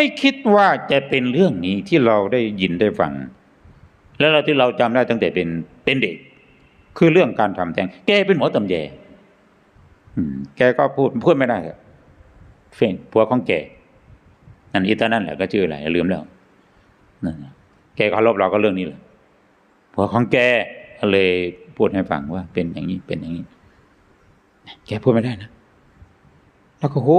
ไม่คิดว่าจะเป็นเรื่องนี้ที่เราได้ยินได้ฟัง แล้วเราที่เราจำได้ตั้งแต่เป็นเป็นเด็ก คือเรื่องการทำแท้งแกเป็นหมอตำแยอืมแกก็พูดพูดไม่ได้เฟนผัวของแกนั่นอีตานั่นแหละก็ชื่ออะไรลืมแล้วนั่นแกเคารพเราก็เรื่องนี้แหละผัวของแกก็เลยพูดให้ฟังว่า เป็นอย่างนี้เป็นอย่างนี้ แกพูดไม่ได้นะแล้วก็โห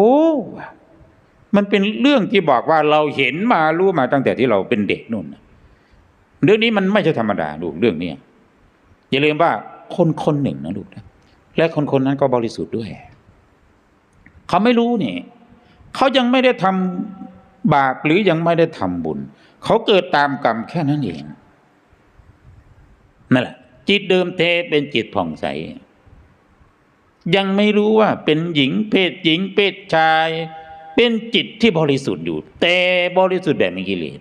มันเป็นเรื่องที่บอกว่าเราเห็นมารู้มาตั้งแต่ที่เราเป็นเด็กนู่นเรื่องนี้มันไม่ใช่ธรรมดาลูกเรื่องเนี้ยอย่าลืมว่าคนคนหนึ่งนะลูกนะและคนคนนั้นก็บริสุทธิ์ด้วย เขาไม่รู้นี่เขายังไม่ได้ทำบาปหรือยังไม่ได้ทำบุญ เขาเกิดตามกรรมแค่นั้นเองนั่นแหละจิตเดิมเทเป็นจิตผ่องใส ยังไม่รู้ว่าเป็นหญิงเพศหญิงเพศชาย เป็นจิตที่บริสุทธิ์อยู่ แต่บริสุทธิ์แบบมีกิเลส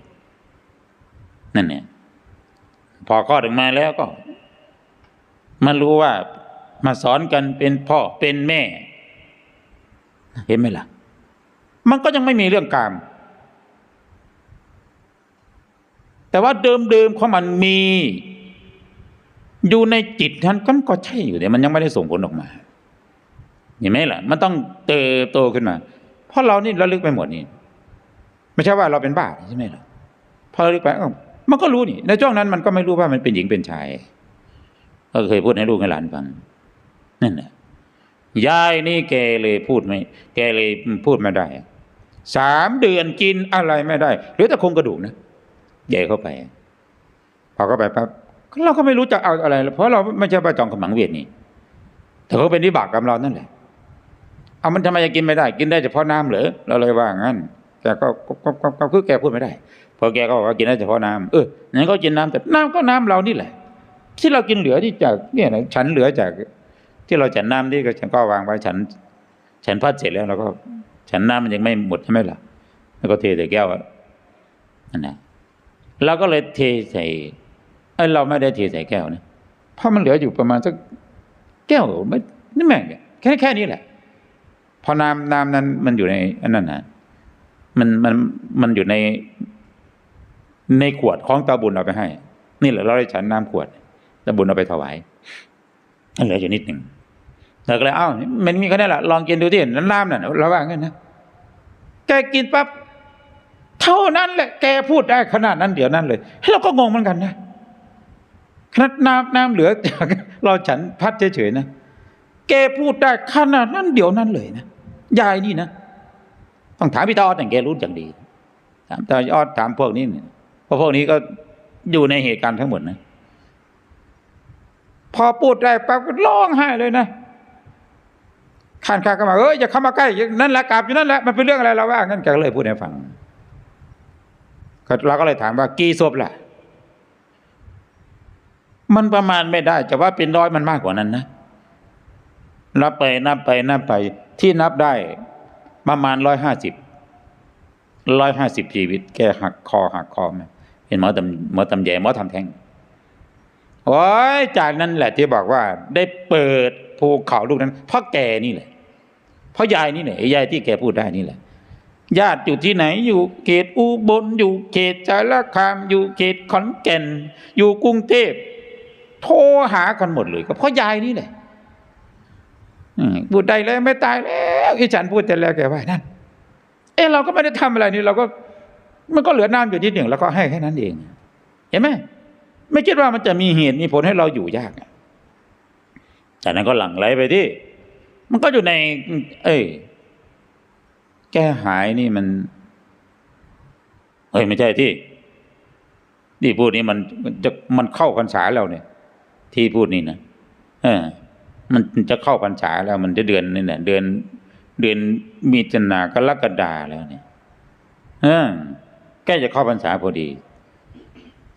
นั่นเนี่ยพอข้อถึงมาแล้วก็มารู้ว่ามาสอนกันเป็นพ่อเป็นแม่ เห็นไหมล่ะ มันก็ยังไม่มีเรื่องกาม แต่ว่าเดิมๆของมันมี อยู่ในจิตท่านก็ก็ใช่อยู่แต่มันยังไม่ได้ส่งผลออกมา เห็นไหมล่ะ มันต้องเติบโตขึ้นมา เพราะเรานี่ระลึกไปหมดนี่ไม่ใช่ว่าเราเป็นบ้าใช่ไหมล่ะพอระลึกไปอ้าวมันก็รู้นี่ ในช่วงนั้นมันก็ไม่รู้ว่ามันเป็นหญิงเป็นชาย ก็เคยพูดให้ลูกให้หลานฟังนั่นแหละยายนี่แกเลยพูดไม่แกเลยพูดไม่ได้สามเดือนกินอะไรไม่ได้หรือแต่โครงกระดูกนะใหญ่เข้าไป พอเข้าไปปั๊บเราก็ไม่รู้จะเอาอะไร เพราะเราไม่ใช่ประจองขมังเวียดนี่แต่เขาเป็นวิบากกรรมเรานั่นแหละ เอามันทำไมจะกินไม่ได้ กินได้เฉพาะน้ำเหรอเราเลยว่างั้นแกก็ก็ก็ก็คือแกพูดไม่ได้พอแกก็บอกว่ากินได้เฉพาะน้ำเอองั้นก็กินน้ำแต่น้ำก็น้ำเรานี่แหละ ที่เรากินเหลือที่จากเนี่ยนะฉันเหลือจาก ที่เราฉันน้ำที่ก็ฉันก็วางไว้ฉัน ฉันพัดเสร็จแล้วเราก็ ฉันน้ำมันยังไม่หมดใช่ไหมล่ะแล้วก็เทใส่แก้วอะนั่นนะเราก็เลยเทใส่เอ้ยเราไม่ได้เทใส่แก้วนะเพราะมันเหลืออยู่ประมาณสักแก้วไม่นี่แม่งแค่แค่นี้แหละ พอน้ำน้ำนั้นมันอยู่ในอันนั้นนะมันมันมันอยู่ในในขวดของตาบุญเอาไปให้ นี่แหละเราได้ฉันน้ำขวดตาบุญเอาไปถวายอันเหลืออยู่นิดหนึ่งเราก็เลยเอ้ามันมีแค่นั้นแหละลองกินดูที่นั้นน้ำน่ะเราว่างั้นนะแกกินปั๊บเท่านั้นแหละแกพูดได้ขนาดนั้นเดี๋ยวนั้นเลยเราก็งงเหมือนกันนะขนาดน้ำน้ำเหลือ เราฉันพัดเฉยๆนะ แกพูดได้ขนาดนั้นเดี๋ยวนั้นเลยนะยายนี่นะต้องถามพี่ตาออดแต่แกรู้อย่างดี ถามตาออดถามพวกนี้เนี่ยเพราะพวกนี้ก็อยู่ในเหตุการณ์ทั้งหมดนะ พอพูดได้ปั๊บก็ร้องไห้เลยนะข้านข้าก็มาเอ้ยอย่าเข้ามาใกล้นั่นแหละกราบอยู่นั่นแหละมันเป็นเรื่องอะไรเราว่างั้นแกก็เลยพูดให้ฟังเราก็เลยถามว่ากี่ศพล่ะ มันประมาณไม่ได้แต่ว่าเป็นร้อยมันมากกว่านั้นนะ นับไปนับไปนับไป ที่นับได้ประมาณร้อยห้าสิบร้อยห้าสิบชีวิต แกหักคอหักคอไหมเห็นหมอตำหมอตำแยหมอทำแท้งโอ้ยจากนั้นแหละที่บอกว่า ได้เปิดภูเขาลูกนั้นเพราะแกนี่แหละเพราะยายนี่แหละยายที่แกพูดได้นี่แหละญาติอยู่ที่ไหนอยู่เขตอุบลอยู่เขตสารคาม อยู่เขตขอนแก่น อยู่กรุงเทพโทรหากันหมดเลย ก็เพราะยายนี่แหละ พูดได้แล้วไม่ตายแล้วอีฉันพูดแต่แล้วแกว่านั่น เออเราก็ไม่ได้ทำอะไรนี่เราก็ มันก็เหลือน้ำอยู่นิดหนึ่งแล้วก็ให้แค่นั้นเอง เห็นไหมไม่คิดว่ามันจะมีเหตุมีผลให้เราอยู่ยากอะจากนั้นก็หลั่งไหลไปที่ มันก็อยู่ใน เอ้ยแก้หายนี่มันเฮ้ยไม่ใช่ที่ที่พูดนี้มันมันจะมันเข้าพรรษาแล้วเนี่ย ที่พูดนี่นะเออ มันจะเข้าพรรษาแล้วมันจะเดือนนี่แหละเดือนเดือนมีนากรกฎาแล้วเนี่ยเออใกล้จะเข้าพรรษาพอดี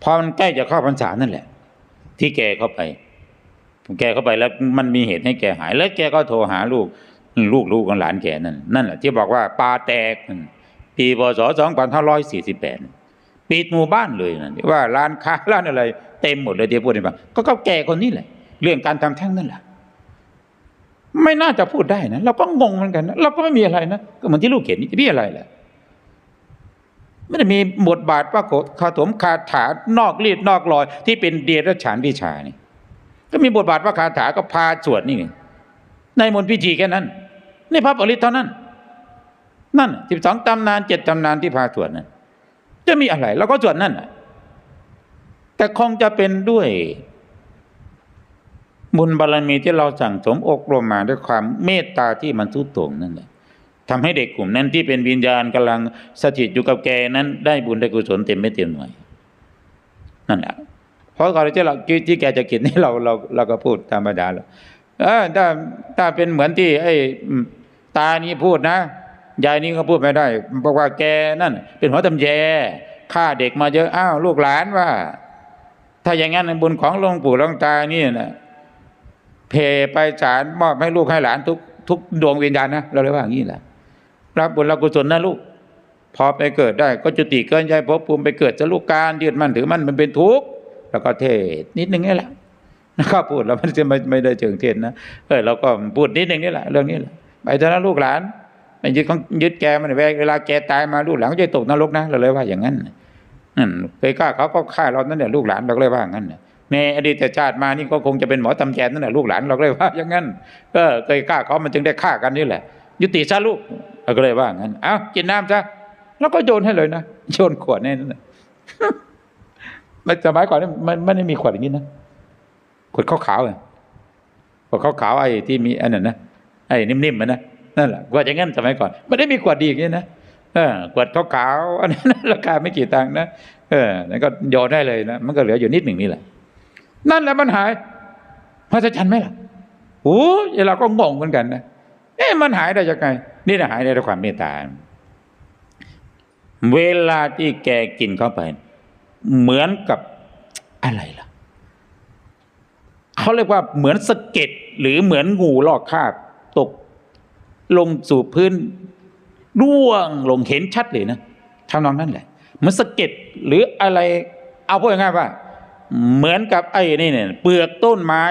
พอมันใกล้จะเข้าพรรษานั่นแหละ ที่แกเข้าไปแกเข้าไปแล้วมันมีเหตุให้แกหาย แล้วแกก็โทรหาลูก ลูกลูกของหลานแกนั่นนั่นแหละที่บอกว่าปลาแตกปีพศสองพันห้าร้อยสี่สิบแปดปิดหมู่บ้านเลยนะว่าร้านค้าร้านอะไร เต็มหมดเลยที่พูดให้ฟังก็เขาแก่คนนี้แหละ เรื่องการทำแท้งนั่นแหละ ไม่น่าจะพูดได้นะเราก็งงเหมือนกันนะเราก็ไม่มีอะไรนะก็เหมือนที่ลูกเห็นนี่พี่อะไรแหละไม่ได้มีบทบาทว่าคาถมคาถานอกรีดนอกรอย ที่เป็นเดียรฉานวิชานี่ก็มีบทบาทว่าคาถาก็พาสวดนี่ในมนต์พิธีแค่นั้นในพระปริตเท่านั้น นั่นสิบสองตำนานเจ็ดตำนานที่พาสวดนั้นจะมีอะไรเราก็สวดนั่นน่ะแต่คงจะเป็นด้วย บุญบารรมีที่เราสั่งสมอบรมมาด้วยความเมตตาที่มันทุตรงนั่นแหละทำให้เด็กกลุ่มนั้นที่เป็นวิญญาณกำลังสถิตอยู่กับแกนั้น ได้บุญได้กุศลเต็มไม่เต็มหน่วยนั่นแหละเพราะก่อนที่เราที่แกจะคิดนี่เราเราเราก็พูดธรรมดาแล้วเออถ้าถ้าเป็นเหมือนที่ ไอ้ตานี้พูดนะยายนี้ก็พูดไม่ได้บอกว่าแกนั่น เป็นหัวตำแยฆ่าเด็กมาเยอะอ้าวลูกหลานว่า ถ้าอย่างนั้นบุญของหลวงปู่หลวงตานี่นะ เพไปสารมอบให้ลูกให้หลานทุกทุกดวงวิญญาณนะเราเลยว่าอย่างนี้แหละรับบุญรับกุศลนะลูก พอไปเกิดได้ก็จุติเกินใจภพภูมิไปเกิดจะลูกการยืดมั่นถือมั่นมันเป็นทุกข์แล้วก็เทศนิดนึงนี่แหละนะครับพูดแล้วมันจะไม่ไม่ได้เชิงเทศนะเออเราก็พูดนิดนึงนี่แหละเรื่องนี้แหละไปเถอะนะลูกหลานไม่ยึดของยึดแกมันเวลาแกตายมาลูกหลานก็จะตกนรกนะเราเลยว่าอย่างนั้นนั่นเคยฆ่าเขาก็ฆ่าเรานั่นแหละลูกหลานเราก็เลยว่างั้น ในอดีตชาติมานี่ก็คงจะเป็นหมอตำแยนั่นแหละลูกหลานเราก็เลยว่า อย่างนั้นเออเคยฆ่าเขามันจึงได้ฆ่ากันนี่แหละ ยุติซะลูกเราก็เลยว่างั้นเอ้ากินน้ำซะแล้วก็โยนให้เลยนะโยนขวดนี่นั่นแหละสมัยก่อนนี่มันไม่ได้มีขวดอย่างนี้นะขวดขาวๆอะขวดขาวๆไอ้ที่มีอันนั้นนะไอ้นิ่มๆมันนะนั่นแหละขวดอย่างนั้นสมัยก่อนไม่ได้มีขวดดีอย่างนี้นะเออขวดขาวๆอันนั้นราคาไม่กี่ตังค์นะเออแล้วก็โยนได้เลยนะมันก็เหลืออยู่นิดหนึ่งนี่แหละ นั่นแหละมันหายพระจันไหมล่ะโอ้ยเราก็งงเหมือนกันนะเอ๊ะมันหายได้ยังไง นี่นะหายได้ด้วยความเมตตา เวลาที่แกกินเข้าไป เหมือนกับอะไรล่ะเขาเรียกว่าเหมือนสะเก็ดหรือเหมือนงูลอกคาบตกลงสู่พื้นร่วงลงเห็นชัดเลยนะทำนองนั้นแหละ เหมือนสะเก็ดหรืออะไร เอาพูดง่ายๆว่า เหมือนกับไอ้นี่เนี่ยเปลือกต้นไม้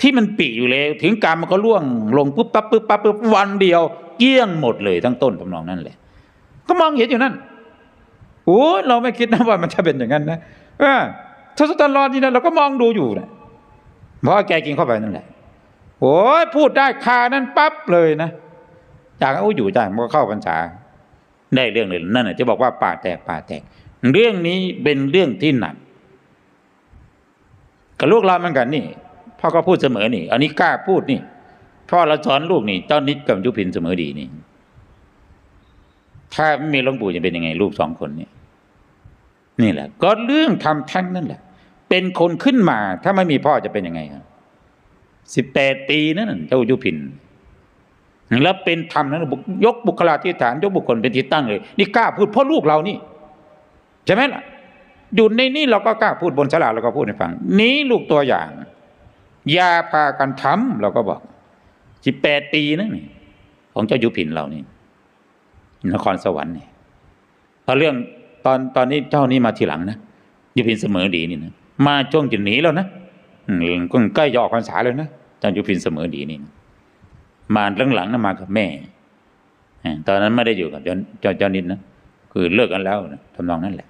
ที่มันปีอยู่เลยถึงการมันก็ร่วงลงปุ๊บปั๊บปุ๊บปั๊บปุ๊บวันเดียว เกี้ยงหมดเลยทั้งต้นทำนองนั้นแหละก็มองเห็นอยู่นั่นโอ้เราไม่คิดนะว่ามันจะเป็นอย่างนั้นนะเออทศตลอดนี่นะเราก็มองดูอยู่นะเพราะแกกินเข้าไปนั่นแหละโอ้ยพูดได้คานั้นปั๊บเลยนะจากโอ้อยู่ใจมันก็เข้าพรรษาได้เรื่องเลยนั่นน่ะจะบอกว่าป่าแตกป่าแตก เรื่องนี้เป็นเรื่องที่หนัก กับลูกเราเหมือนกันนี่พ่อก็พูดเสมอนี่ อันนี้กล้าพูดนี่พ่อเราสอนลูกนี่เจ้านิดกับยุพินเสมอดีนี่ ถ้าไม่มีหลวงปู่จะเป็นยังไง ลูกสองคนนี่นี่แหละ ก็เรื่องทำแท่งนั่นแหละ เป็นคนขึ้นมา ถ้าไม่มีพ่อจะเป็นยังไงครับสิบแปดปีนั่นเจ้ายุพินแล้วเป็นธรรมนั้นยกบุคลาธิฐาน ยกบุคคลเป็นที่ตั้งเลย นี่กล้าพูดเพราะลูกเรานี่ ใช่ไหมล่ะ อยู่ในนี่เราก็กล้าพูดบนสลาเราก็พูดให้ฟัง นี้ลูกตัวอย่าง อย่าพากันทำเราก็บอกสิบแปดปีนั่นนี่ของเจ้ายุพินเรานี่นครสวรรค์นี่พอเรื่องตอนตอนนี้เจ้านี้มาทีหลังนะยุพินเสมอดีนี่นะมาจ้วงจะหนีแล้วนะอืก็ใกล้จะออกพรรษาเลยนะเจ้ายุพินเสมอดีนี่มาหลังๆนะมากับแม่ตอนนั้นไม่ได้อยู่กับเจ้าเจ้าเจ้านิดนะคือเลิกกันแล้วนะทำนองนั้นแหละ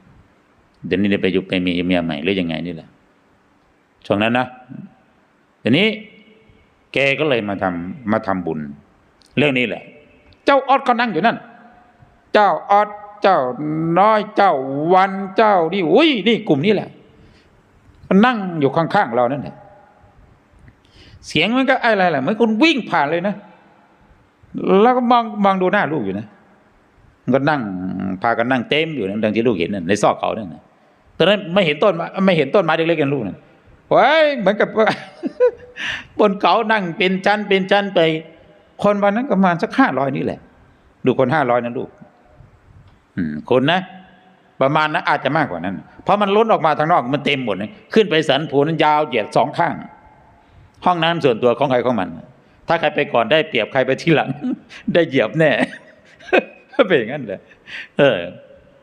เดี๋ยวนี้ได้ไปยู่ไปมีเมียใหม่หรือยังไงนี่แหละช่วงนั้นนะทีนี้แกก็เลยมาทำมาทำบุญ เรื่องนี้แหละ เจ้าออดก็นั่งอยู่นั่น เจ้าออดเจ้าน้อยเจ้าวันเจ้านี่อุ้ยนี่กลุ่มนี้แหละนั่งอยู่ข้างๆเรานั่นแหละเสียงมันก็อะไรแหละเหมือนคนวิ่งผ่านเลยนะ แล้วก็มองมองดูหน้าลูกอยู่นะ ก็นั่งพากันนั่งเต็มอยู่นะดังที่ลูกเห็นนั่นในซอกเขาเนั่นนะ ตอนนั้นไม่เห็นต้นไม่เห็นต้นไม้เล็กๆกันลูกนั่นว้ยเหมือนกับบนเขานั่งเป็นชั้นเป็นชั้นไป คนวันนั้นประมาณสักห้าร้อยนี่แหละ ดูคนห้าร้อยนะลูกคนนะ ประมาณนะอาจจะมากกว่านั้น เพราะมันล้นออกมาทางนอกมันเต็มหมดเลยขึ้นไปสันผูนั้นยาวเหยียดสองข้าง ห้องน้ำส่วนตัวของใครของมัน ถ้าใครไปก่อนได้เปรียบใครไปที่หลัง ได้เหยียบแน่เป็นอย่างนั้นเลยเออ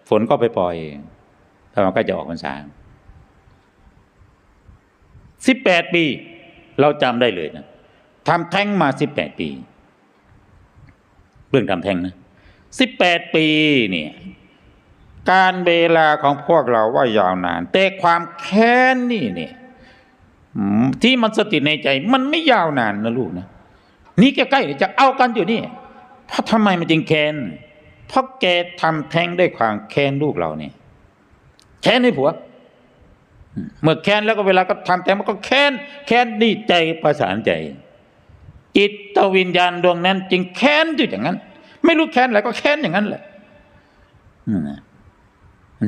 ฝนก็ไปปล่อย ถ้ามันก็จะออกพรรษาสิบแปดปี เราจำได้เลยนะทำแท้งมาสิบแปดปี เรื่องทำแท้งนะสิบแปดปีเนี่ยการเวลาของพวกเราว่ายาวนาน แต่ความแค้นนี่เนี่ยที่มันสติในใจ มันไม่ยาวนานนะลูกนะนี่ใกล้ๆจะเอากันอยู่นี่เพราะทำไมมันจึงแค้นเพราะแกทำแท้งด้วยความแค้นลูกเราเนี่ย แค้นในผัว เมื่อแค้นแล้วก็เวลาก็ทำแต่มันก็แค้น แค้นนี่ใจประสานใจ จิตวิญญาณดวงนั้น จึงแค้นอยู่อย่างนั้น ไม่รู้แค้นอะไรก็แค้นอย่างนั้นแหละ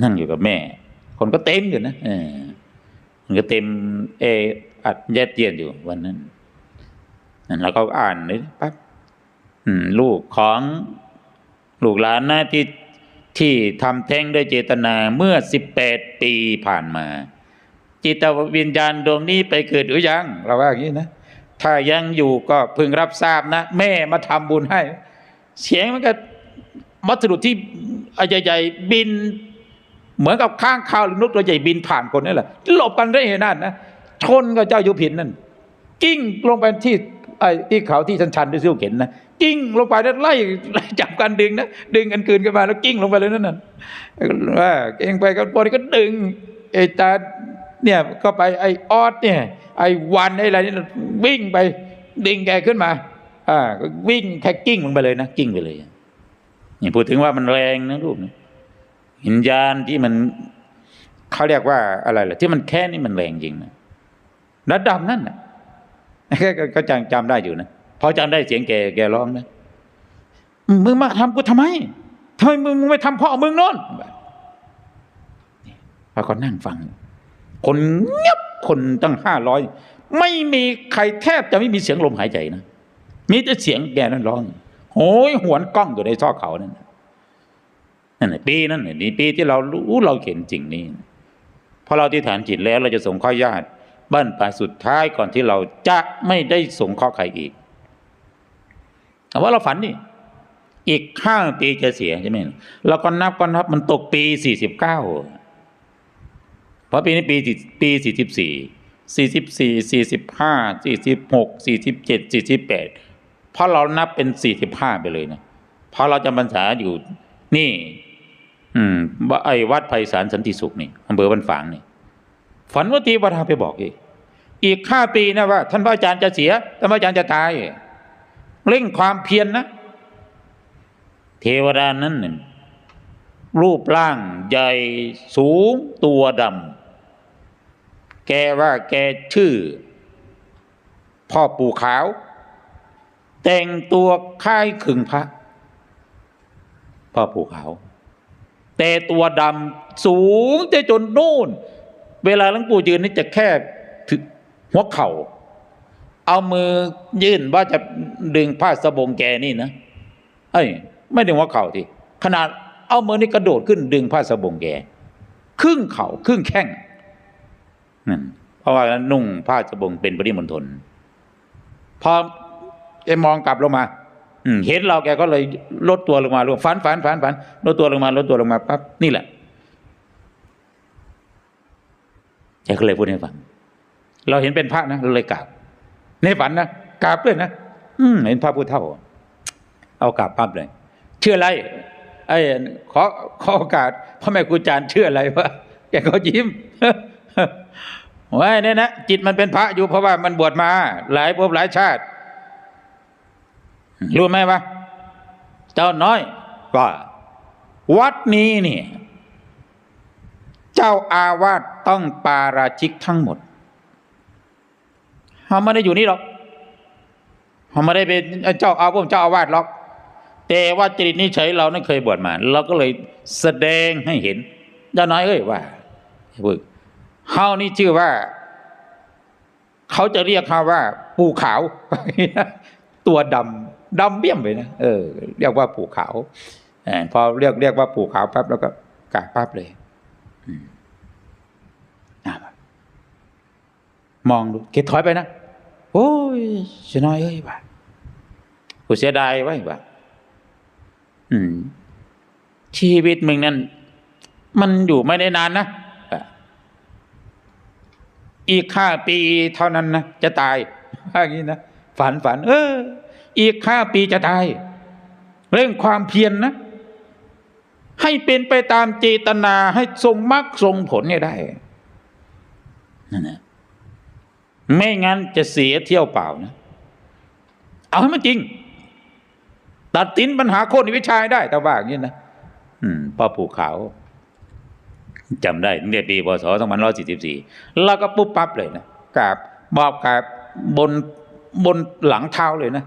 นั่งอยู่กับแม่ คนก็เต็มอยู่นะเออมันก็เต็ม เอออัดแยดเยียนอยู่วันนั้นนั่นเราก็อ่านเลยปั๊บลูกของลูกหลานนะที่ ที่ทำแท้งด้วยเจตนาเมื่อสิบแปดปีผ่านมา จิตวิญญาณดวงนี้ไปเกิดหรือยัง เราว่าอย่างนี้นะ ถ้ายังอยู่ก็พึงรับทราบนะ แม่มาทำบุญให้ เสียงมันก็วัสดุที่ใหญ่ๆบิน เหมือนกับข้างคาวหรือนกตัวใหญ่บินผ่านคนนี่แหละหลบกันได้เห็นนั่นนะชนกับเจ้ายุพินนั่นกิ้งลงไปที่ ไอ้ที่เขาที่ชันๆด้วยซิ่วเข็นนะกิ้งลงไปแล้วไล่จับกันดึงนะดึงกันคืนกันมาแล้วกิ้งลงไปเลยนั่นน่ะว่าเก่งไปกันปนก็ดึงไอ้ตาเนี่ยก็ไปไอ้ออสเนี่ยไอ้วันไอ้อะไรนี่วิ่งไปดึงแกขึ้นมาอ่าก็วิ่งแค่กิ้งลงไปเลยนะกิ้งไปเลยนี่พูดถึงว่ามันแรงนะลูกนะวิญญาณที่มันเขาเรียกว่าอะไรล่ะที่มันแค่นี่มันแรงจริงนะระดับนั้นนะ ก็จำจำได้อยู่นะพอจำได้เสียงแกแกร้องนะมึงมาทำกูทำไมทำไมมึงไม่ทำพ่อมึงโน่นพอก็นั่งฟัง คนเงียบคนตั้งห้าร้อยไม่มีใครแทบจะไม่มีเสียงลมหายใจนะมีแต่เสียงแกนั่นร้องโหยหวนกล้องอยู่ในซอกเขานั่นนั่นแหละปีนั่นนี่ปีที่เรารู้เราเห็นจริงนี่พอเราที่ฐานจิตแล้วเราจะส่งข้อญาติ บ้านปลายสุดท้ายก่อนที่เราจะไม่ได้ส่งข้อใครอีกแต่ว่าเราฝันนี่อีกห้าปีจะเสียใช่ไหมเราก็นับก็นับมันตกปีสี่สิบเก้าเพราะปีนี้ปีปีสี่สิบสี่สี่สิบสี่สี่สิบห้าสี่สิบหกสี่สิบเจ็ดสี่สิบแปดเพราะเรานับเป็นสี่สิบห้าไปเลยนะเพราะเราจำพรรษาอยู่นี่ อืมไอ้วัดไพศาลสันติสุขนี่อำเภอบ้านฝางนี่ ฝันว่าตีวดาไปบอกอีก อีกห้าปีนะว่า ท่านพระอาจารย์จะเสีย ท่านพระอาจารย์จะตาย เร่งความเพียรนนะเทวดานั้นน่ะรูปร่างใหญ่สูงตัวดำแกว่าแกชื่อ พ่อปู่ขาว แต่งตัวคล้ายขึงพระ พ่อปู่ขาว แต่ตัวดำสูงจะจนนู่น เวลาหลวงปู่ยืนนี่จะแค่ถึงหัวเข่า เอามือยื่นว่าจะดึงผ้าสบงแกนี่นะเอ้ยไม่ดึงหัวเข่าทีขนาดเอามือนี่กระโดดขึ้นดึงผ้าสบงแก ครึ่งเข่าครึ่งแข้งนั่นเพราะว่านุ่งผ้าสบงเป็นปริมณฑลพอแกมองกลับลงมาอืเห็นเราแกก็เลยลดตัวลงมาลงฝันฝันฝันฝันลดตัวลงมาลดตัวลงมาปั๊บนี่แหละ แกก็เลยพูดให้ฟัง เราเห็นเป็นพระนะเราเลยกราบ ในฝันนะกราบด้วยนะอืมเห็นพระผู้เท่า เอากราบปั๊บเลยเชื่ออะไรไอ้ขอขอโอกาสพ่อแม่ครูอาจารย์เชื่ออะไรวะแกก็ยิ้มว่าเนี่ยนะจิตมันเป็นพระอยู่เพราะว่ามันบวชมา หลายภพหลายชาติ รู้ไหมวะเจ้าน้อยว่าวัดนี้นี่ เจ้าอาวาสต้องปาราชิกทั้งหมดเขาไม่ได้อยู่นี่หรอกเขาไม่ได้เป็นเจ้าอาวาสเจ้าอาวาสหรอก แต่ว่าจริตนิสัยเรานั้นเคยบวชมา เราก็เลยแสดงให้เห็นเจ้าน้อยเอ้ยว่าเว้ยเฮานี่ชื่อว่า เขาจะเรียกเขาว่า ปูขาว ตัวดำดำเบี้ยมไปนะเออ เรียกว่าปูขาวอพอเรียกเรียกว่าปูขาวปั๊บแล้วก็กาบปั๊บเลย มองดูเกถอยไปนะ โอ้ยเสียน้อยเอ้ยว่ากูเสียดายไว้ว่าอืม ชีวิตมึงนั้นมันอยู่ไม่ได้นานนะอีกห้าปีเท่านั้นนะจะตายอย่างนี้นะฝันฝัน เออ อีกห้าปีจะตาย เร่งความเพียรนนะ ให้เป็นไปตามเจตนาให้ทรงมรรคทรงผลเนี่ยได้นั่นนะไม่งั้นจะเสียเที่ยวเปล่านะ เอาให้มันจริง ตัดสินปัญหาโคนวิชัยได้แต่ว่าอย่างนี้นะอืมพ่อผูกขาวจำได้ตั้งแต่ปีพศ2544แล้วก็ปุ๊บปั๊บเลยนะกราบบอบกราบบนบนหลังเท้าเลยนะ